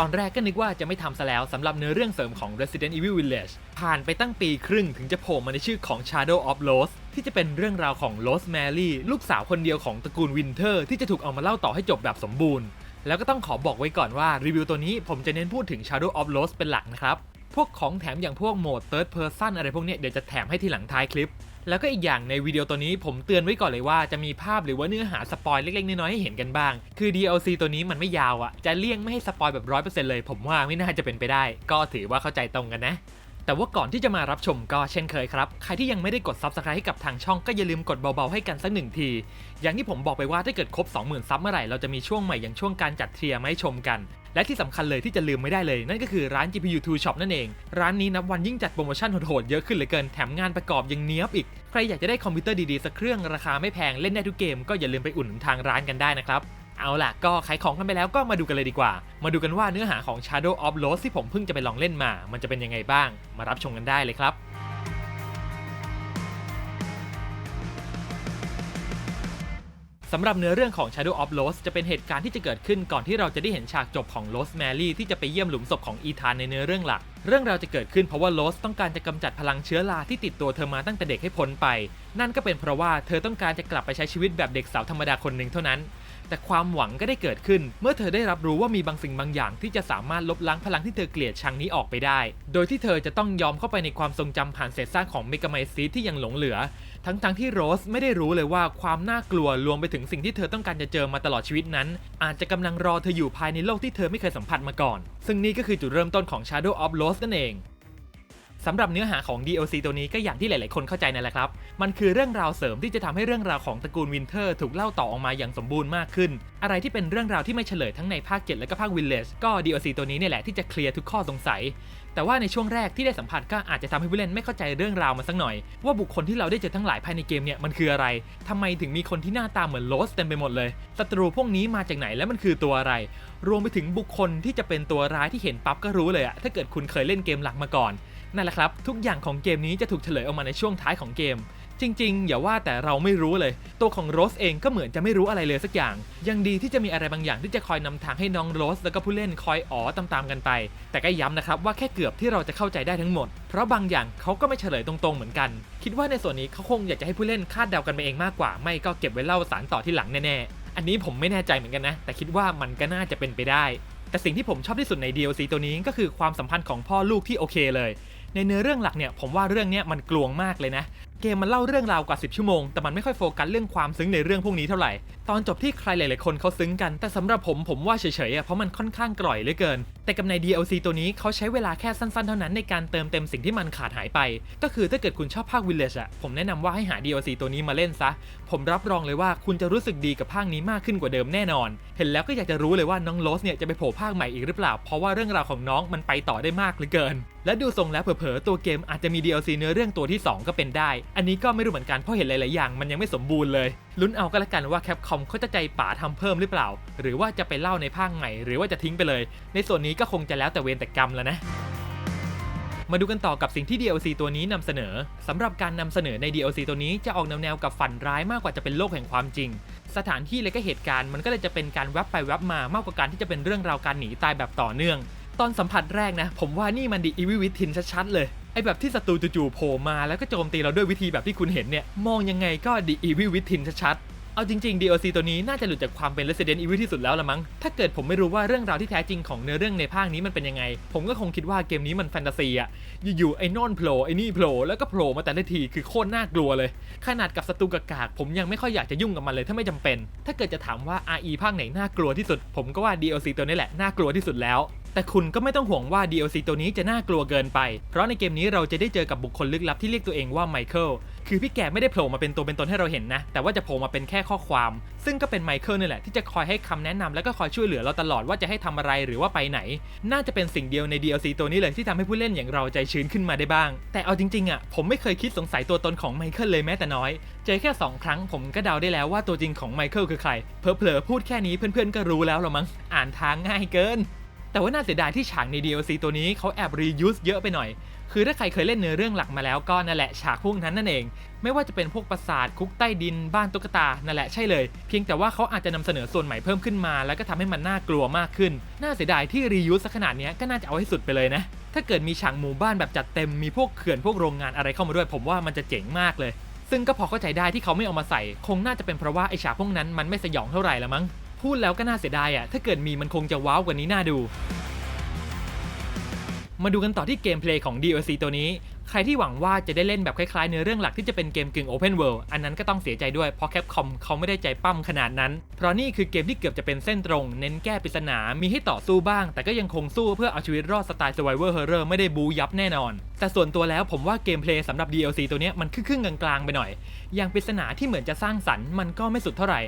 ตอนแรกก็นึกว่าจะไม่ทำซะแล้วสำหรับเนื้อเรื่องเสริมของ Resident Evil Village ผ่านไปตั้งปีครึ่งถึงจะโผล่มาในชื่อของ Shadow of Rose ที่จะเป็นเรื่องราวของ Rosemary ลูกสาวคนเดียวของตระกูลวินเทอร์ที่จะถูกเอามาเล่าต่อให้จบแบบสมบูรณ์ แล้วก็ต้องขอบอกไว้ก่อนว่ารีวิวตัวนี้ผมจะเน้นพูดถึง Shadow of Rose เป็นหลักนะครับ พวกของแถมอย่างพวกโหมด Third Person อะไรพวกนี้เดี๋ยวจะแถมให้ทีหลังท้ายคลิป แล้วก็อีกอย่างในวิดีโอตัวนี้ผมเตือนไว้ก่อนเลยว่าจะมีภาพหรือว่าเนื้อหาสปอยเล็กๆน้อยๆให้เห็นกันบ้าง คือ DLC ตัวนี้มันไม่ยาวอะ่ะจะเลี่ยงไม่ให้สปอยแบบร้อยเปอร์เซ็นต์เลย ผมว่าไม่น่าจะเป็นไปได้ ก็ถือว่าเข้าใจตรงกันนะแต่ว่าก่อนที่จะมารับชมก็เช่นเคยครับ ใครที่ยังไม่ได้กด Subscribe ให้กับทางช่องก็อย่าลืมกดเบาๆให้กันสักหนึ่งที อย่างที่ผมบอกไปว่าถ้าเกิดครบ 20,000 ซับเมื่อไหร่เราจะมีช่วงใหม่อย่างช่วงการจัดเทียร์มาให้ชมกัน และที่สำคัญเลยที่จะลืมไม่ได้เลย นั่นก็คือร้าน GPU 2 Shop นั่นเอง ร้านนี้นับวันยิ่งจัดโปรโมชั่นโหดๆเยอะขึ้นเหลือเกินแถมงานประกอบยังเนี้ยบอีก ใครอยากจะได้คอมพิวเตอร์ดีๆสักเครื่องราคาไม่แพงเล่นได้ทุกเกมก็อย่าลืมไปอุ่นหนุนทางร้านกันได้นะครับเอาล่ะ ก็ขายของกันไปแล้วก็มาดูกันเลยดีกว่า มาดูกันว่าเนื้อหาของ Shadow of Rose ที่ผมเพิ่งจะไปลองเล่นมา มันจะเป็นยังไงบ้าง มารับชมกันได้เลยครับ สำหรับเนื้อเรื่องของ Shadow of Lost จะเป็นเหตุการณ์ที่จะเกิดขึ้นก่อนที่เราจะได้เห็นฉากจบของ Lost Mary ที่จะไปเยี่ยมหลุมศพของอีธานในเนื้อเรื่องหลัก เรื่องราวจะเกิดขึ้นเพราะว่า Lost ต้องการจะกำจัดพลังเชื้อราที่ติดตัวเธอมาตั้งแต่เด็กให้พ้นไป นั่นก็เป็นเพราะว่าเธอต้องการจะกลับไปใช้ชีวิตแบบเด็กสาวธรรมดาคนหนึ่งเท่านั้น แต่ความหวังก็ได้เกิดขึ้น เมื่อเธอได้รับรู้ว่ามีบางสิ่งบางอย่างที่จะสามารถลบล้างพลังที่เธอเกลียดชังนี้ออกไปได้ โดยที่เธอจะต้องยอมเข้าไปในความทรงจำผ่านเศษซากของเมกาไมซีที่ยังหลงเหลือ ทั้งๆทที่โรสไม่ได้รู้เลยว่าความน่ากลัวรวมไปถึงสิ่งที่เธอต้องการจะเจอมาตลอดชีวิตนั้น อาจจะกำลังรอเธออยู่ภายในโลกที่เธอไม่เคยสัมผัสมาก่อน ซึ่งนี่ก็คือจุดเริ่มต้นของ Shadow of Rose นั่นเอง สำหรับเนื้อหาของ DLC ตัวนี้ก็อย่างที่หลาย ๆ คนเข้าใจนั่นแหละครับ มันคือเรื่องราวเสริมที่จะทำให้เรื่องราวของตระกูลวินเทอร์ถูกเล่าต่อออกมาอย่างสมบูรณ์มากขึ้น อะไรที่เป็นเรื่องราวที่ไม่เฉลยทั้งในภาค 7 และก็ภาค Village ก็ DLC ตัวนี้เนี่ยแหละที่จะเคลียร์ทุกข้อสงสัย แต่ว่าในช่วงแรกที่ได้สัมผัสก็อาจจะทำให้ผู้เล่นไม่เข้าใจเรื่องราวมาสักหน่อย ว่าบุคคลที่เราได้เจอทั้งหลายภายในเกมเนี่ยมันคืออะไรทำไมถึงมีคนที่หน้าตาเหมือนโรสเต็มไปหมดเลยศัตรูพวกนี้มาจากไหนและมันคือตัวอะไร รวมไปถึงบุคคลที่จะเป็นตัวร้ายที่เห็นปั๊บก็รู้เลยอะถ้าเกิดคุณเคยเล่นเกมหลักมาก่อน นั่นแหละครับ ทุกอย่างของเกมนี้จะถูกเฉลยออกมาในช่วงท้ายของเกม จริงๆ อย่าว่าแต่เราไม่รู้เลย ตัวของโรสเองก็เหมือนจะไม่รู้อะไรเลยสักอย่าง ยังดีที่จะมีอะไรบางอย่างที่จะคอยนำทางให้น้องโรส แล้วก็ผู้เล่นคอยอ๋อตามๆกันไป แต่ก็ย้ำนะครับว่าแค่เกือบที่เราจะเข้าใจได้ทั้งหมด เพราะบางอย่างเขาก็ไม่เฉลยตรงๆเหมือนกัน คิดว่าในส่วนนี้เขาคงอยากจะให้ผู้เล่นคาดเดากันไปเองมากกว่า ไม่ก็เก็บไว้เล่าสารต่อที่หลังแน่ๆอันนี้ผมไม่แน่ใจเหมือนกันนะ แต่คิดว่ามันก็น่าจะเป็นไปได้แต่สิ่งที่ผมชอบที่สุดใน DLC ตัวนี้ก็คือความสัมพันธ์ของพ่อลูกที่โอเคเลย ในเนื้อเรื่องหลักเนี่ยผมว่าเรื่องนี้มันกลวงมากเลยนะ เกมมันเล่าเรื่องราวกว่า 10 ชั่วโมง แต่มันไม่ค่อยโฟกัสเรื่องความซึ้งในเรื่องพวกนี้เท่าไหร่ ตอนจบที่ใครหลาย ๆ คนเขาซึ้งกัน แต่สำหรับผมผมว่าเฉยๆอะเพราะมันค่อนข้างกร่อยเหลือเกิน แต่กับใน DLC ตัวนี้เขาใช้เวลาแค่สั้น ๆ เท่านั้นในการเติมเต็มสิ่งที่มันขาดหายไป ก็คือถ้าเกิดคุณชอบภาค Village อะผมแนะนำว่าให้หา DLC ตัวนี้มาเล่นซะ ผมรับรองเลยว่าคุณจะรู้สึกดีกับภาคนี้มากขึ้นกว่าเดิมแน่นอน เห็นแล้วก็อยากจะรู้เลยว่าน้องโรสเนี่ยจะไปโผล่ภาคใหม่อีกหรือเปล่า เพราะว่าเรื่องราวของน้องมันไปต่อได้มากเหลือเกิน และดูทรงแล้วเผลอๆตัวเกมอาจจะมี DLC เนื้อเรื่องตัวที่ 2 ก็เป็นได้อันนี้ก็ไม่รู้เหมือนกันเพราะเห็นหลาย ๆ อย่างมันยังไม่สมบูรณ์เลยลุ้นเอาก็แล้วกันว่าแคปคอมเขาจะใจป๋าทำเพิ่มหรือเปล่า หรือว่าจะไปเล่าในภาคใหม่หรือว่าจะทิ้งไปเลย ในส่วนนี้ก็คงจะแล้วแต่เวรแต่กรรมแล้วนะมาดูกันต่อกับสิ่งที่ DLC ตัวนี้นำเสนอสำหรับการนำเสนอใน DLC ตัวนี้จะออกแนวๆกับฝันร้ายมากกว่าจะเป็นโลกแห่งความจริง สถานที่และก็เหตุการณ์มันก็เลยจะเป็นการแวบไปแวบมามากกว่าการที่จะเป็นเรื่องราวการหนีตายแบบต่อเนื่อง ตอนสัมผัสแรกนะ ผมว่านี่มันดีอีวิวิทินชัดๆเลย ไอแบบที่ศัตรูจู่ๆโผล่มาแล้วก็โจมตีเราด้วยวิธีแบบที่คุณเห็นเนี่ย มองยังไงก็ดีอีวิวิทินชัดๆ เอาจริงๆ DLC ตัวนี้น่าจะหลุดจากความเป็น Resident Evil ที่สุดแล้วละมั้ง ถ้าเกิดผมไม่รู้ว่าเรื่องราวที่แท้จริงของเนื้อเรื่องในภาคนี้มันเป็นยังไง ผมก็คงคิดว่าเกมนี้มันแฟนตาซีอะอยู่ๆไอ้นอนโผล่ไอ้นี่โผล่แล้วก็โผล่มาแต่ละทีคือโคตรน่ากลัวเลย ขนาดกับศัตรูกากๆผมยังไม่ค่อยอยากจะยุ่งกับมันเลยถ้าไม่จำเป็น ถ้าเกิดจะถามว่า RE ภาคไหนน่ากลัวที่สุด ผมก็ว่า DLC ตัวนี้แหละน่ากลัวที่สุดแล้ว แต่คุณก็ไม่ต้องห่วงว่า DLC ตัวนี้จะน่ากลัวเกินไป เพราะในเกมนี้เราจะได้เจอกับบุคคลลึกลับที่เรียกตัวเองว่าไมเคิล คือพี่แกไม่ได้โผล่มาเป็นตัวเป็นตนให้เราเห็นนะ แต่ว่าจะโผล่มาเป็นแค่ข้อความ ซึ่งก็เป็นไมเคิลนี่แหละที่จะคอยให้คำแนะนำแล้วก็คอยช่วยเหลือเราตลอดว่าจะให้ทำอะไรหรือว่าไปไหน น่าจะเป็นสิ่งเดียวใน DLC ตัวนี้เลยที่ทำให้ผู้เล่นอย่างเราใจชื้นขึ้นมาได้บ้าง แต่เอาจริงๆอะผมไม่เคยคิดสงสัยตัวตนของไมเคิลเลยแม้แต่น้อย เจอแค่ 2 ครั้งผมก็เดาได้แล้วว่าตัวจริงของไมเคิลคือใครเพลอๆพูดแค่นี้เพื่อนๆก็รู้แล้วหรอมั้งอ่านทางง่ายเกิน แต่ว่าน่าเสียดายที่ฉากใน DLC ตัวนี้เขาแอบ reuse เยอะไปหน่อย คือถ้าใครเคยเล่นเนื้อเรื่องหลักมาแล้วก็นั่นแหละฉากพวกนั้นนั่นเอง ไม่ว่าจะเป็นพวกปราสาทคุกใต้ดินบ้านตุ๊กตา นั่นแหละใช่เลย เพียงแต่ว่าเขาอาจจะนำเสนอส่วนใหม่เพิ่มขึ้นมา แล้วก็ทำให้มันน่ากลัวมากขึ้น น่าเสียดายที่ reuse ซะขนาดนี้ก็น่าจะเอาให้สุดไปเลยนะ ถ้าเกิดมีฉากหมู่บ้านแบบจัดเต็ม มีพวกเขื่อนพวกโรงงานอะไรเข้ามาด้วย ผมว่ามันจะเจ๋งมากเลย ซึ่งก็พอเข้าใจได้ที่เขาไม่เอามาใส่ คงน่าจะเป็นเพราะว่าไอฉากพวกนั้นมันไม่สยองเท่าไหร่ละมั้ง พูดแล้วก็น่าเสียดายอะ ถ้าเกิดมีมันคงจะว้าวกว่านี้น่าดู มาดูกันต่อที่เกมเพลย์ของ DLC ตัวนี้ ใครที่หวังว่าจะได้เล่นแบบคล้ายๆเนื้อเรื่องหลักที่จะเป็นเกมกึ่ง Open World อันนั้นก็ต้องเสียใจด้วยเพราะ Capcom เขาไม่ได้ใจปั้มขนาดนั้น เพราะนี่คือเกมที่เกือบจะเป็นเส้นตรง เน้นแก้ปริศนา มีให้ต่อสู้บ้าง แต่ก็ยังคงสู้เพื่อเอาชีวิตรอดสไตล์ Survivor Horror ไม่ได้บูยับแน่นอน แต่ส่วนตัวแล้วผมว่าเกมเพลย์สำหรับ DLC ตัวนี้มันครึ่งๆกลางๆไปหน่อย อย่างปริศนาที่เหมือนจะสร้างสรรค์มันก็ไม่สุดเท่าไหร่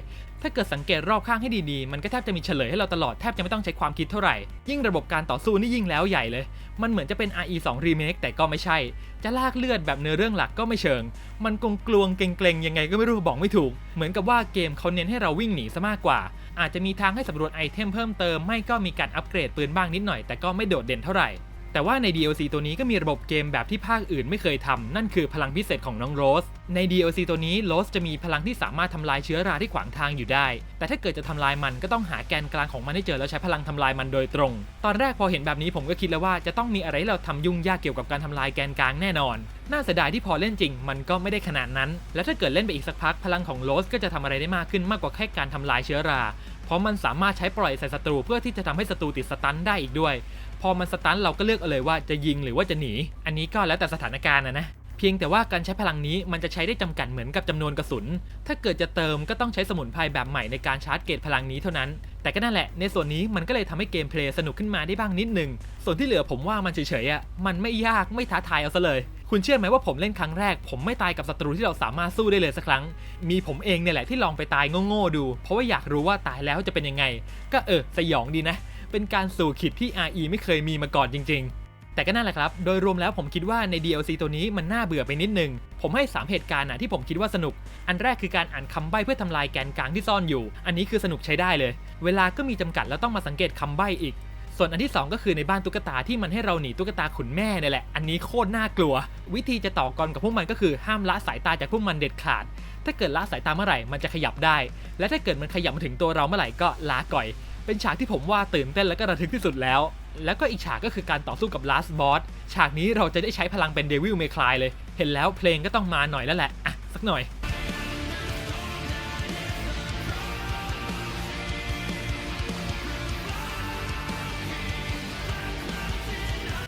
ถ้าเกิดสังเกตรอบข้างให้ดีๆ มันก็แทบจะมีเฉลยให้เราตลอดแทบจะไม่ต้องใช้ความคิดเท่าไหร่ ยิ่งระบบการต่อสู้นี่ยิ่งแล้วใหญ่เลย มันเหมือนจะเป็น RE 2 Remake แต่ก็ไม่ใช่ จะลากเลือดแบบเนื้อเรื่องหลักก็ไม่เชิง มันกลงกลวงเกรงๆยังไงก็ไม่รู้บอกไม่ถูก เหมือนกับว่าเกมเขาเน้นให้เราวิ่งหนีซะมากกว่า อาจจะมีทางให้สำรวจไอเทมเพิ่มเติม ไม่ก็มีการอัปเกรดปืนบ้างนิดหน่อย แต่ก็ไม่โดดเด่นเท่าไหร่ แต่ว่าใน DLC ตัวนี้ก็มีระบบเกมแบบที่ภาคอื่นไม่เคยทำนั่นคือพลังพิเศษของน้องโรส ใน DLC ตัวนี้โรสจะมีพลังที่สามารถทำลายเชื้อราที่ขวางทางอยู่ได้ แต่ถ้าเกิดจะทำลายมันก็ต้องหาแกนกลางของมันให้เจอแล้วใช้พลังทำลายมันโดยตรง ตอนแรกพอเห็นแบบนี้ผมก็คิดแล้วว่าจะต้องมีอะไรเราทำยุ่งยากเกี่ยวกับการทำลายแกนกลางแน่นอน น่าเสียดายที่พอเล่นจริง มันก็ไม่ได้ขนาดนั้น และถ้าเกิดเล่นไปอีกสักพักพลังของโรสก็จะทำอะไรได้มากขึ้นมากกว่าแค่การทำลายเชื้อรา เพราะมันสามารถใช้ปล่อยใส่ศัตรูเพื่อที่จะทำให้ศัตรูติดสตันได้อีกด้วย พอมันสตันเราก็เลือกเอาเลยว่าจะยิงหรือว่าจะหนี อันนี้ก็แล้วแต่สถานการณ์นะนะเพียงแต่ว่าการใช้พลังนี้มันจะใช้ได้จำกัดเหมือนกับจำนวนกระสุน ถ้าเกิดจะเติมก็ต้องใช้สมุนไพรแบบใหม่ในการชาร์จเกตพลังนี้เท่านั้น แต่ก็นั่นแหละ ในส่วนนี้มันก็เลยทำให้เกมเพลย์สนุกขึ้นมาได้บ้างนิดนึง ส่วนที่เหลือผมว่ามันเฉยๆอะ มันไม่ยากไม่ท้าทายเอาซะเลย คุณเชื่อไหมว่าผมเล่นครั้งแรก ผมไม่ตายกับศัตรูที่เราสามารถสู้ได้เลยสักครั้ง มีผมเองเนี่ยแหละที่ลองไปตายโง่ๆดู เพราะว่าอยากรู้ว่าตายแล้วจะเป็นยังไง ก็เออสยองดีนะ เป็นการสู่ขีดที่ RE ไม่เคยมีมาก่อนจริง ๆ แต่ก็นั่นแหละครับ โดยรวมแล้วผมคิดว่าใน DLC ตัวนี้มันน่าเบื่อไปนิดนึง ผมให้ 3 เหตุการณ์นะที่ผมคิดว่าสนุก อันแรกคือการอ่านคำใบ้เพื่อทำลายแกนกลางที่ซ่อนอยู่ อันนี้คือสนุกใช้ได้เลย เวลาก็มีจำกัดแล้วต้องมาสังเกตคำใบ้อีกส่วนอันที่ 2 ก็คือในบ้านตุ๊กตาที่มันให้เราหนีตุ๊กตาขุนแม่เนี่ยแหละ อันนี้โคตรน่ากลัว วิธีจะต่อกรกับพวกมันก็คือห้ามละสายตาจากพวกมันเด็ดขาด ถ้าเกิดละสายตาเมื่อไหร่มันจะขยับได้ และถ้าเกิดมันขยับมาถึงตัวเราเมื่อไหร่ก็ลาก่อย เป็นฉากที่ผมว่าตื่นเต้นและก็ระทึกที่สุดแล้ว แล้วก็อีกฉากก็คือการต่อสู้กับ last boss ฉากนี้เราจะได้ใช้พลังเป็น Devil May Cry เลย เห็นแล้วเพลงก็ต้องมาหน่อยแล้วแหละอะสักหน่อย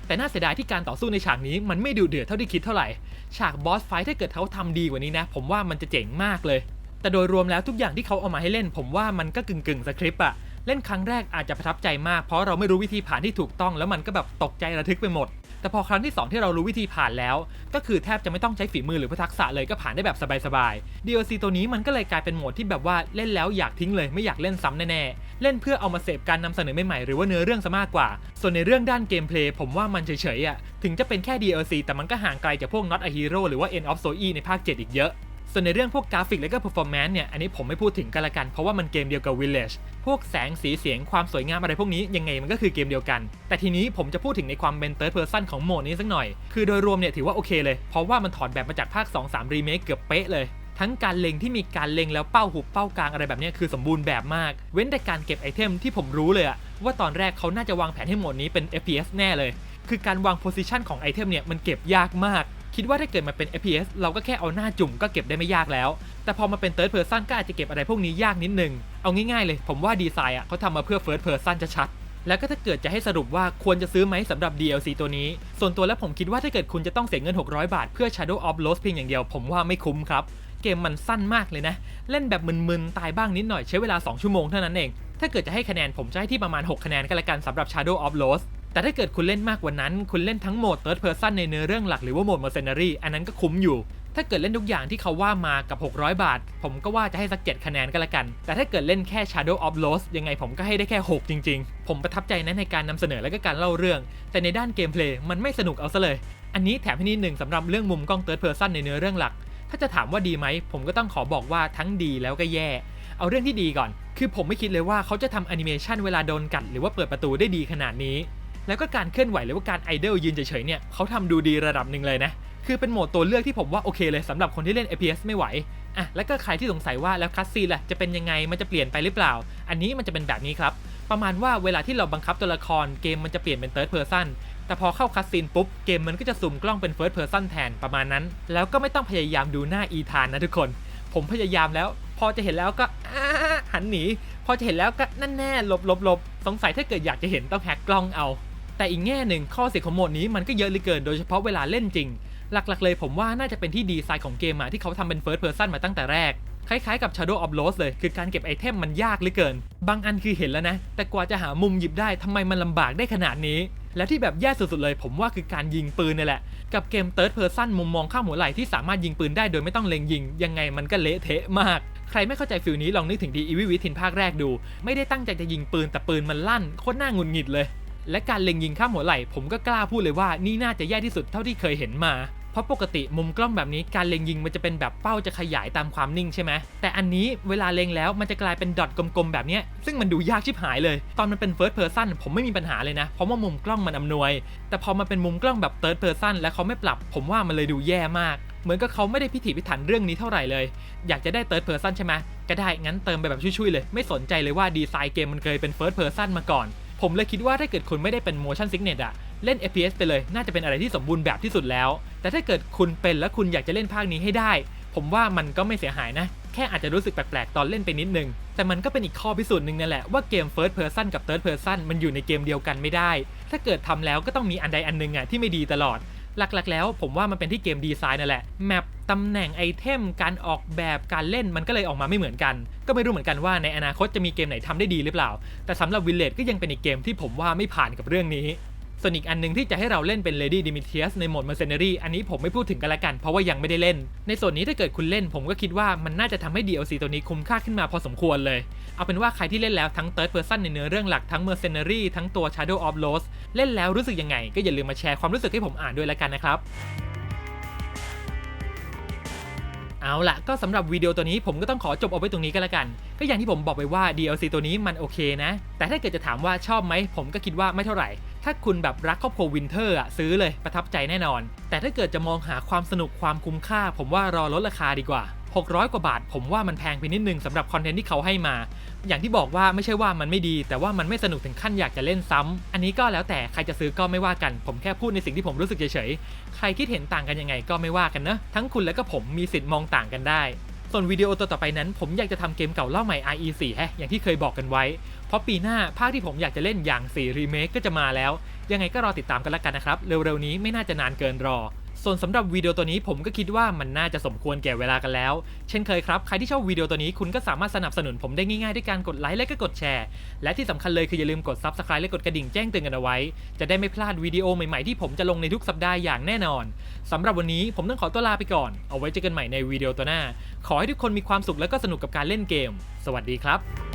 แต่น่าเสียดายที่การต่อสู้ในฉากนี้มันไม่ดูเดือดเท่าที่คิดเท่าไหร่ ฉากบอสไฟท์ถ้าเกิดเขาทำดีกว่านี้นะ ผมว่ามันจะเจ๋งมากเลย แต่โดยรวมแล้วทุกอย่างที่เขาเอามาให้เล่น ผมว่ามันก็กึ่งกึ่งๆสคริปต์อะ เล่นครั้งแรกอาจจะประทับใจมากเพราะเราไม่รู้วิธีผ่านที่ถูกต้อง แล้วมันก็แบบตกใจระทึกไปหมด แต่พอครั้งที่ 2 ที่เรารู้วิธีผ่านแล้ว ก็คือแทบจะไม่ต้องใช้ฝีมือหรือทักษะเลยก็ผ่านได้แบบสบายๆ DLC ตัวนี้มันก็เลยกลายเป็นโหมดที่แบบว่าเล่นแล้วอยากทิ้งเลยไม่อยากเล่นซ้ำแน่ๆ เล่นเพื่อเอามาเสพการนำเสนอใหม่ๆหรือว่าเนื้อเรื่องซะมากกว่า ส่วนในเรื่องด้านเกมเพลย์ผมว่ามันเฉยๆอะถึงจะเป็นแค่ DLC แต่มันก็ห่างไกลจากพวก Not a Hero หรือว่า End of Story ในภาค 7 อีกเยอะ ส่วนในเรื่องพวกกราฟิกและก็ performance เนี่ย อันนี้ผมไม่พูดถึงกันละกัน เพราะว่ามันเกมเดียวกับ Village พวกแสงสีเสียงความสวยงามอะไรพวกนี้ยังไงมันก็คือเกมเดียวกัน แต่ทีนี้ผมจะพูดถึงในความเป็น third person ของโหมดนี้สักหน่อย คือโดยรวมเนี่ยถือว่าโอเคเลย เพราะว่ามันถอดแบบมาจากภาค 2-3 remake เกือบเป๊ะเลยทั้งการเล็งที่มีการเล็งแล้วเป้าหุบเป้ากลางอะไรแบบนี้คือสมบูรณ์แบบมาก เว้นแต่การเก็บไอเทมที่ผมรู้เลยอะว่าตอนแรกเขาน่าจะวางแผนให้โหมดนี้เป็น FPS แน่เลย คือการวางโพซิชันของไอเทมเนี่ยมันเก็บยากมาก คิดว่าถ้าเกิดมาเป็น FPS เราก็แค่เอาหน้าจุ่มก็เก็บได้ไม่ยากแล้ว แต่พอมาเป็น Third Person ก็อาจจะเก็บอะไรพวกนี้ยากนิดนึง เอาง่ายๆเลย ผมว่าดีไซน์อะเขาทำมาเพื่อ First Person จะชัด แล้วก็ถ้าเกิดจะให้สรุปว่าควรจะซื้อไหมสำหรับ DLC ตัวนี้ ส่วนตัวแล้วผมคิดว่าถ้าเกิดคุณจะต้องเสียเงิน 600 บาท เพื่อ Shadow of Lost เพียงอย่างเดียว ผมว่าไม่คุ้มครับ เกมมันสั้นมากเลยนะ เล่นแบบมึนๆ ตายบ้างนิดหน่อยใช้เวลา 2 ชั่วโมงเท่านั้นเอง ถ้าเกิดจะให้คะแนนผมจะให้ที่ประมาณ 6 คะแนนก็แล้วกันสำหรับ Shadow of Lost แต่ถ้าเกิดคุณเล่นมากกว่านั้น คุณเล่นทั้งโหมด Third Person ในเนื้อเรื่องหลักหรือว่าโหมด Mercenary อันนั้นก็คุ้มอยู่ ถ้าเกิดเล่นทุกอย่างที่เขาว่ามากับ 600 บาท ผมก็ว่าจะให้สัก 7 คะแนนก็แล้วกัน แต่ถ้าเกิดเล่นแค่ Shadow of Lost ยังไงผมก็ให้ได้แค่ 6 จริง ๆ ผมประทับใจนั้นในการนำเสนอและก็การเล่าเรื่อง แต่ในด้านเกมเพลย์มันไม่สนุกเอาซะเลย อันนี้แถมให้นิดหนึ่งสำหรับเรื่องมุมกล้อง Third Person ในเนื้อเรื่องหลัก ถ้าจะถามว่าดีไหมผมก็ต้องขอบอกว่าทั้งดีแล้วก็แย่เอาเรื่องที่ดีก่อน คือผมไม่คิดเลยว่าเขาจะทำแอนิเมชันเวลาโดนกัดหรือว่าเปิดประตูได้ดีขนาดนี้ แล้วก็การเคลื่อนไหวหรือว่าการไอดอลยืนเฉยๆเนี่ยเขาทำดูดีระดับหนึ่งเลยนะ คือเป็นโหมดตัวเลือกที่ผมว่าโอเคเลยสำหรับคนที่เล่น FPS ไม่ไหวอะแล้วก็ใครที่สงสัยว่าแล้วคัสซีนล่ะจะเป็นยังไงมันจะเปลี่ยนไปหรือเปล่า อันนี้มันจะเป็นแบบนี้ครับ ประมาณว่าเวลาที่เราบังคับตัวละครเกมมันจะเปลี่ยนเป็น third person แต่พอเข้าคัสซีนปุ๊บเกมมันก็จะซูมกล้องเป็น first person แทนประมาณนั้น แล้วก็ไม่ต้องพยายามดูหน้าอีธานนะทุกคน ผมพยายามแล้ว พอจะเห็นแล้วก็หันหนี พอจะเห็นแล้วก็นั่นแน่ลบหลบลบสงสัยถ้าเกิดอยากจะเห็นต้องแฮกกล้องเอา แต่อีกแง่หนึ่งข้อเสียของโหมดนี้มันก็เยอะเหลือเกินโดยเฉพาะเวลาเล่นจริง หลักๆเลยผมว่าน่าจะเป็นที่ดีไซน์ของเกมอะที่เขาทำเป็น first person มาตั้งแต่แรก คล้ายๆกับ Shadow of Lost เลย คือการเก็บไอเทมมันยากเหลือเกิน บางอันคือเห็นแล้วนะ แต่กว่าจะหามุมหยิบได้ทำไมมันลำบากได้ขนาดนี้ และที่แบบแย่สุดๆเลย ผมว่าคือการยิงปืนนี่แหละ กับเกม third person มุมมองข้ามหัวไหล่ที่สามารถยิงปืนได้โดยไม่ต้องเล็งยิง ยังไงมันก็เละเทะมากใครไม่เข้าใจฟิลนี้ลองนึกถึงดีอีวิวิทินภาคแรกดู ไม่ได้ตั้งใจจะยิงปืนแต่ปืนมันลั่นโคตรน่าหงุดหงิดเลย และการเล็งยิงข้ามหัวไหล่ผมก็กล้าพูดเลยว่านี่น่าจะแย่ที่สุดเท่าที่เคยเห็นมา เพราะปกติมุมกล้องแบบนี้การเล็งยิงมันจะเป็นแบบเป้าจะขยายตามความนิ่งใช่ไหมแต่อันนี้เวลาเล็งแล้วมันจะกลายเป็นดอทกลมๆแบบนี้ซึ่งมันดูยากชิบหายเลย ตอนมันเป็น first person ผมไม่มีปัญหาเลยนะ เพราะว่ามุมกล้องมันอำนวย แต่พอมันเป็นมุมกล้องแบบ third person และเขาไม่ปรับ ผมว่ามันเลยดูแย่มากเหมือนกับเขาไม่ได้พิถีพิถันเรื่องนี้เท่าไหร่เลย อยากจะได้ third person ใช่ไหมก็ได้งั้นเติมไปแบบช่ยๆเลย ไม่สนใจเลยว่าดีไซน์เกมมันเคยเป็น first person มาก่อน ผมเลยคิดว่าถ้าเกิดคุณไม่ได้เป็น motion sickness อะเล่น FPS ไปเลย น่าจะเป็นอะไรที่สมบูรณ์แบบที่สุดแล้ว แต่ถ้าเกิดคุณเป็นและคุณอยากจะเล่นภาคนี้ให้ได้ ผมว่ามันก็ไม่เสียหายนะ แค่อาจจะรู้สึกแปลกๆ ตอนเล่นไปนิดนึง แต่มันก็เป็นอีกข้อพิสูจน์หนึ่งนั่นแหละว่าเกม first person กับ third person มันอยู่ในเกมเดียวกันไม่ได้ ถ้าเกิดทำแล้วก็ต้องมีอันใดอันหนึงอะที่ไม่ดีตลอด หลักๆ แล้วผมว่ามันเป็นที่เกมดีไซน์นั่นแหละแมปตำแหน่งไอเทมการออกแบบการเล่นมันก็เลยออกมาไม่เหมือนกัน ก็ไม่รู้เหมือนกันว่าในอนาคตจะมีเกมไหนทำได้ดีหรือเปล่า แต่สำหรับวิลเลจก็ยังเป็นอีกเกมที่ผมว่าไม่ผ่านกับเรื่องนี้ ส่วนอีกอันหนึงที่จะให้เราเล่นเป็น Lady Demetrius ในโหมด Mercenary อันนี้ผมไม่พูดถึงกันละกัน เพราะว่ายังไม่ได้เล่น ในส่วนนี้ถ้าเกิดคุณเล่น ผมก็คิดว่ามันน่าจะทำให้ DLC ตัวนี้คุ้มค่าขึ้นมาพอสมควรเลย เอาเป็นว่าใครที่เล่นแล้วทั้ง Third Person ในเนื้อเรื่องหลักทั้ง Mercenary ทั้งตัว Shadow of Lost เล่นแล้วรู้สึกยังไง ก็อย่าลืมมาแชร์ความรู้สึกให้ผมอ่านด้วยละกันนะครับเอาละก็สำหรับวิดีโอตัวนี้ผมก็ต้องขอจบเอาไว้ตรงนี้ก็แล้วกัน ก็อย่างที่ผมบอกไปว่า DLC ตัวนี้มันโอเคนะ แต่ถ้าเกิดจะถามว่าชอบไหมผมก็คิดว่าไม่เท่าไหร่ ถ้าคุณแบบรักครอบครัววินเทอร์อะซื้อเลยประทับใจแน่นอน แต่ถ้าเกิดจะมองหาความสนุกความคุ้มค่า ผมว่ารอลดราคาดีกว่า 600 กว่าบาท ผมว่ามันแพงไปนิดนึงสำหรับคอนเทนต์ที่เขาให้มา อย่างที่บอกว่าไม่ใช่ว่ามันไม่ดี แต่ว่ามันไม่สนุกถึงขั้นอยากจะเล่นซ้ำอันนี้ก็แล้วแต่ใครจะซื้อก็ไม่ว่ากัน ผมแค่พูดในสิ่งที่ผมรู้สึกเฉยๆใครคิดเห็นต่างกันยังไงก็ไม่ว่ากันนะทั้งคุณและก็ผมมีสิทธิ์มองต่างกันได้ ส่วนวิดีโอตัวต่อไปนั้น ผมอยากจะทำเกมเก่าเล่าใหม่ RE4 แฮะอย่างที่เคยบอกกันไว้ เพราะปีหน้าภาคที่ผมอยากจะเล่นอย่าง 4 remake ก็จะมาแล้ว ยังไงก็รอติดตามกันละกันนะครับ เร็วๆนี้ไม่น่าจะนานเกินรอ ส่วนสำหรับวิดีโอตัวนี้ผมก็คิดว่ามันน่าจะสมควรแก่เวลากันแล้ว เช่นเคยครับ ใครที่ชอบวิดีโอตัวนี้คุณก็สามารถสนับสนุนผมได้ง่ายๆ ด้วยการกดไลค์และก็กดแชร์ และที่สำคัญเลยคืออย่าลืมกด Subscribe และกดกระดิ่งแจ้งเตือนกันเอาไว้ จะได้ไม่พลาดวิดีโอใหม่ๆที่ผมจะลงในทุกสัปดาห์อย่างแน่นอนสำหรับวันนี้ผมต้องขอตัวลาไปก่อน เอาไว้เจอกันใหม่ในวิดีโอตัวหน้า ขอให้ทุกคนมีความสุขและก็สนุกกับการเล่นเกม สวัสดีครับ